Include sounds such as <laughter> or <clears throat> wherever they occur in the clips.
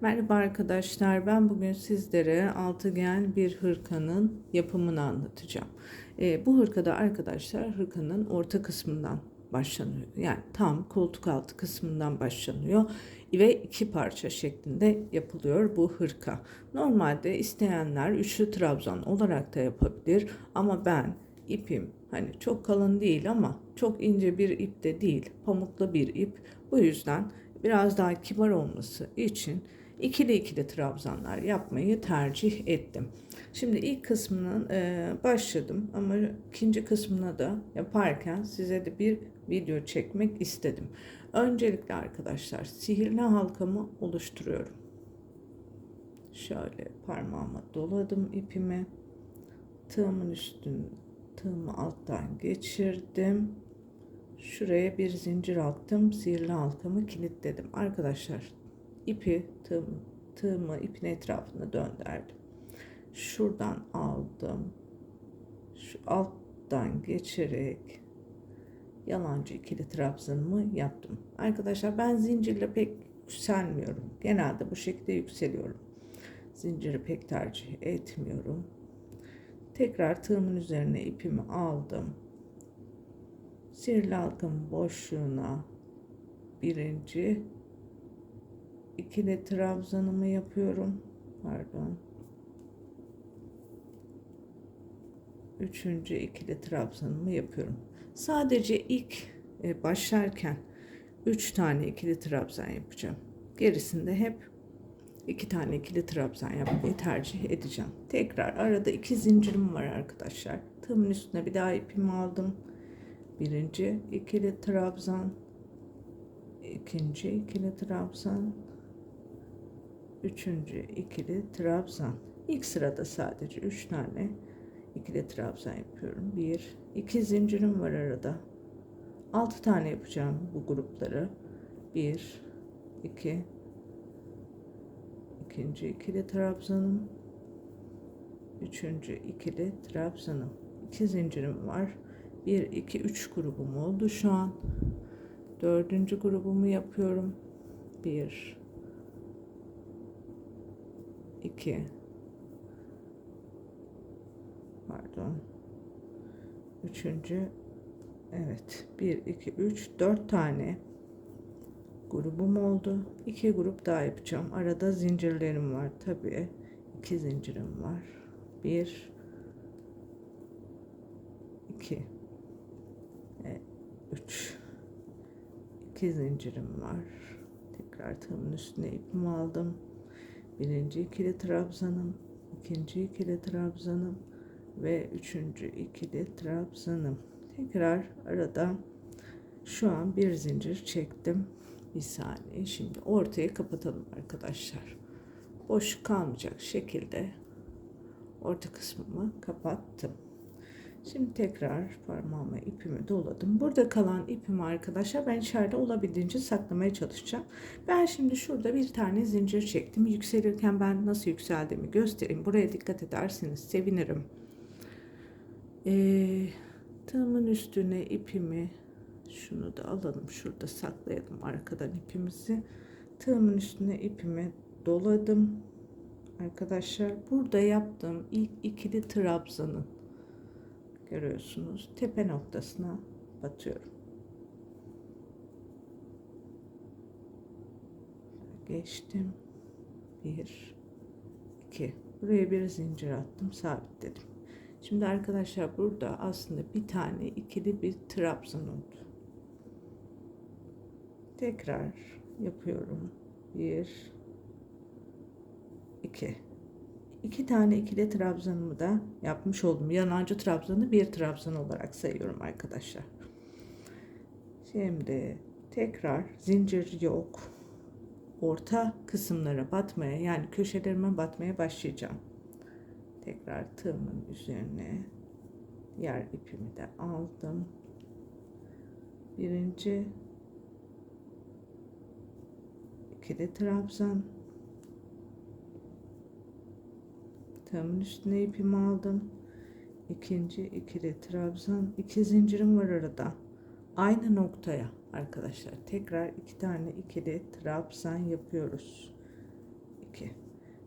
Merhaba arkadaşlar. Ben bugün sizlere altıgen bir hırkanın yapımını anlatacağım. Ee, bu hırkada arkadaşlar hırkanın orta kısmından başlanıyor. Yani tam koltuk altı kısmından başlanıyor ve iki parça şeklinde yapılıyor bu hırka. Normalde isteyenler üçlü trabzan olarak da yapabilir ama ben ipim hani çok kalın değil ama çok ince bir ip de değil pamuklu bir ip bu yüzden biraz daha kibar olması için ikili ikili trabzanlar yapmayı tercih ettim. Şimdi ilk kısmının e, başladım ama ikinci kısmına da yaparken size de bir video çekmek istedim. Öncelikle arkadaşlar sihirli halkamı oluşturuyorum. Şöyle parmağıma doladım ipimi. Tığımın üstünü tığımı alttan geçirdim. Şuraya bir zincir attım. Sihirli halkamı kilitledim. Arkadaşlar ipi tığım, tığımı ipin etrafına döndürdüm. Şuradan aldım. Şu alttan geçerek yalancı ikili trabzanımı yaptım. Arkadaşlar ben zincirle pek yükselmiyorum. Genelde bu şekilde yükseliyorum. Zinciri pek tercih etmiyorum. Tekrar tığımın üzerine ipimi aldım. Sihirli halkamın boşluğuna birinci ikili trabzanımı yapıyorum. Pardon. Üçüncü ikili trabzanımı yapıyorum. Sadece ilk e, başlarken üç tane ikili trabzan yapacağım. Gerisinde hep iki tane ikili trabzan yapmayı tercih edeceğim. Tekrar arada iki zincirim var arkadaşlar. Tığımın üstüne bir daha ipimi aldım. Birinci ikili trabzan, ikinci ikili trabzan, üçüncü ikili trabzan. İlk sırada sadece üç tane ikili trabzan yapıyorum. Bir, iki zincirim var arada. Altı tane yapacağım bu grupları. Bir, iki, ikinci ikili trabzanım, üçüncü ikili trabzanım. İki zincirim var. Bir, iki, üç grubum oldu şu an. Dördüncü grubumu yapıyorum. Bir, 2 pardon. Üçüncü. Evet. 1 2 3 4 tane grubum oldu. İki grup daha yapacağım. Arada zincirlerim var tabi iki zincirim var. 1 2 3 2 zincirim var. Tekrar tığımın üstüne ipimi aldım birinci ikili trabzanım, ikinci ikili trabzanım ve üçüncü ikili trabzanım. Tekrar arada şu an bir zincir çektim. Bir saniye. Şimdi ortayı kapatalım arkadaşlar. Boş kalmayacak şekilde orta kısmımı kapattım. Şimdi tekrar parmağıma ipimi doladım. Burada kalan ipimi arkadaşlar ben içeride olabildiğince saklamaya çalışacağım. Ben şimdi şurada bir tane zincir çektim. Yükselirken ben nasıl yükseldiğimi göstereyim. Buraya dikkat ederseniz sevinirim. Ee, tığımın üstüne ipimi şunu da alalım. Şurada saklayalım arkadan ipimizi. Tığımın üstüne ipimi doladım. Arkadaşlar burada yaptığım ilk ikili trabzanın görüyorsunuz tepe noktasına batıyorum. Geçtim. Bir, iki. Buraya bir zincir attım, sabitledim. Şimdi arkadaşlar burada aslında bir tane ikili bir trabzan oldu. Tekrar yapıyorum. Bir, iki iki tane ikili trabzanımı da yapmış oldum. Yanancı trabzanı bir trabzan olarak sayıyorum arkadaşlar. Şimdi tekrar zincir yok. Orta kısımlara batmaya yani köşelerime batmaya başlayacağım. Tekrar tığımın üzerine yer ipimi de aldım. Birinci ikili trabzan Tığımın üstüne ipimi aldım. İkinci ikili trabzan. iki zincirim var arada. Aynı noktaya arkadaşlar. Tekrar iki tane ikili trabzan yapıyoruz.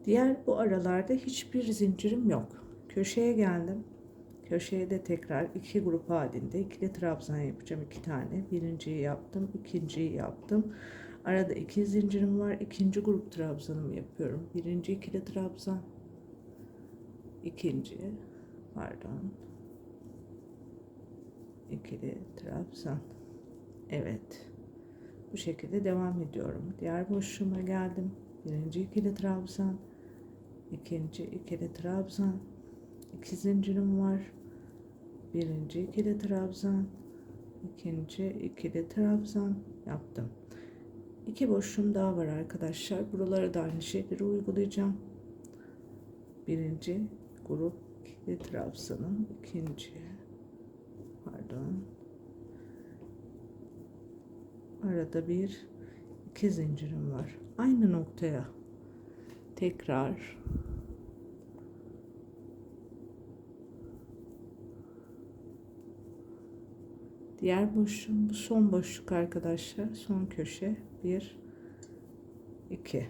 Diğer bu aralarda hiçbir zincirim yok. Köşeye geldim. Köşeye de tekrar iki grup halinde ikili trabzan yapacağım iki tane. Birinciyi yaptım, ikinciyi yaptım. Arada iki zincirim var. İkinci grup trabzanımı yapıyorum. Birinci ikili trabzan. İkinci pardon. ikili trabzan. Evet. Bu şekilde devam ediyorum. Diğer boşluğuma geldim. Birinci ikili trabzan. ikinci ikili trabzan. iki zincirim var. Birinci ikili trabzan. ikinci ikili trabzan yaptım. İki boşluğum daha var arkadaşlar. Buralara da aynı şeyleri uygulayacağım. Birinci grup ikili trabzanın ikinci pardon arada bir iki zincirim var. Aynı noktaya tekrar diğer boşluğum bu son boşluk arkadaşlar. Son köşe bir iki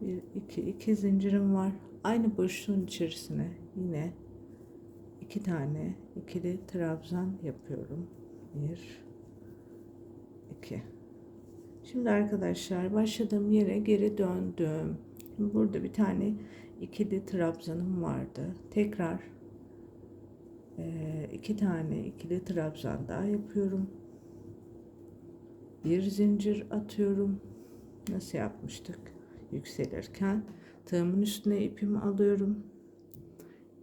bir iki iki zincirim var. Aynı boşluğun içerisine yine iki tane ikili trabzan yapıyorum. Bir 2 Şimdi arkadaşlar başladığım yere geri döndüm. Şimdi burada bir tane ikili trabzanım vardı. Tekrar e, iki tane ikili trabzan daha yapıyorum. Bir zincir atıyorum. Nasıl yapmıştık? Yükselirken tığımın üstüne ipimi alıyorum.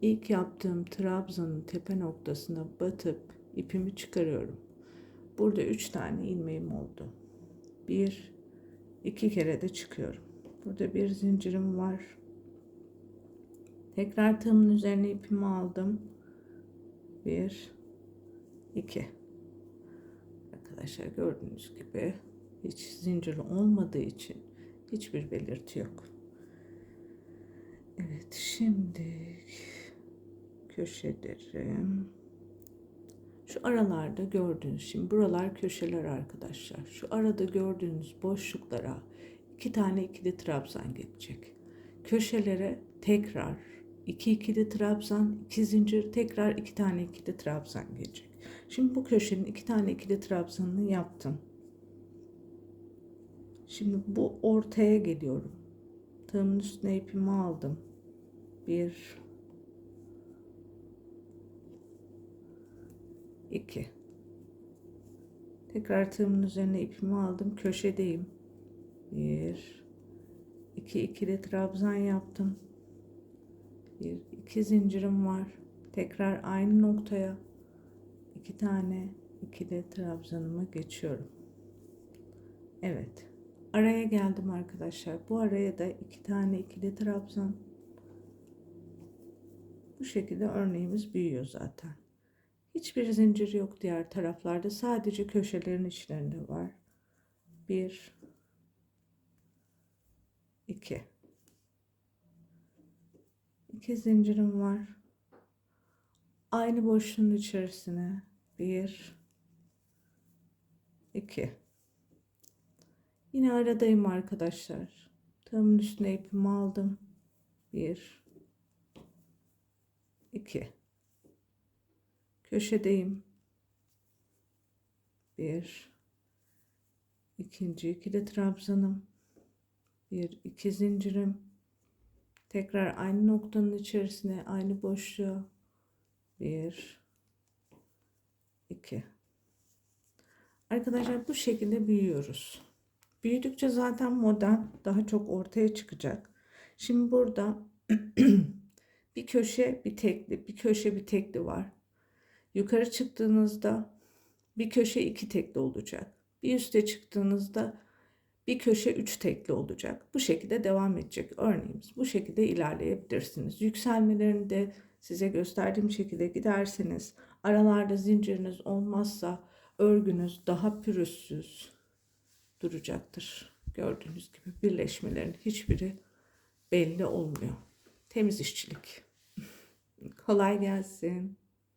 İlk yaptığım trabzanın tepe noktasına batıp ipimi çıkarıyorum. Burada üç tane ilmeğim oldu. Bir, iki kere de çıkıyorum. Burada bir zincirim var. Tekrar tığımın üzerine ipimi aldım. Bir, iki. Arkadaşlar gördüğünüz gibi hiç zincir olmadığı için hiçbir belirti yok. Evet şimdi köşelerim şu aralarda gördüğünüz, şimdi buralar köşeler arkadaşlar. Şu arada gördüğünüz boşluklara iki tane ikili trabzan gelecek. Köşelere tekrar iki ikili trabzan, iki zincir, tekrar iki tane ikili trabzan gelecek. Şimdi bu köşenin iki tane ikili trabzanını yaptım. Şimdi bu ortaya geliyorum. Tığımın üstüne ipimi aldım. Bir, 2 tekrar tığımın üzerine ipimi aldım köşedeyim. 1 2 ikili trabzan yaptım. 1 2 zincirim var. Tekrar aynı noktaya. İki tane ikili trabzanımı geçiyorum. Evet araya geldim arkadaşlar bu araya da iki tane ikili trabzan bu şekilde örneğimiz büyüyor zaten Hiçbir zincir yok diğer taraflarda. Sadece köşelerin içlerinde var. Bir, iki. İki zincirim var. Aynı boşluğun içerisine bir, iki. Yine aradayım arkadaşlar. Tığımın üstüne ipimi aldım. Bir, iki köşedeyim. Bir, ikinci ikili trabzanım, bir iki zincirim, tekrar aynı noktanın içerisine aynı boşluğa bir, iki. Arkadaşlar bu şekilde büyüyoruz. Büyüdükçe zaten model daha çok ortaya çıkacak. Şimdi burada <clears throat> bir köşe bir tekli, bir köşe bir tekli var. Yukarı çıktığınızda bir köşe iki tekli olacak. Bir üste çıktığınızda bir köşe üç tekli olacak. Bu şekilde devam edecek örneğimiz. Bu şekilde ilerleyebilirsiniz. Yükselmelerini de size gösterdiğim şekilde giderseniz aralarda zinciriniz olmazsa örgünüz daha pürüzsüz duracaktır. Gördüğünüz gibi birleşmelerin hiçbiri belli olmuyor. Temiz işçilik. <laughs> Kolay gelsin.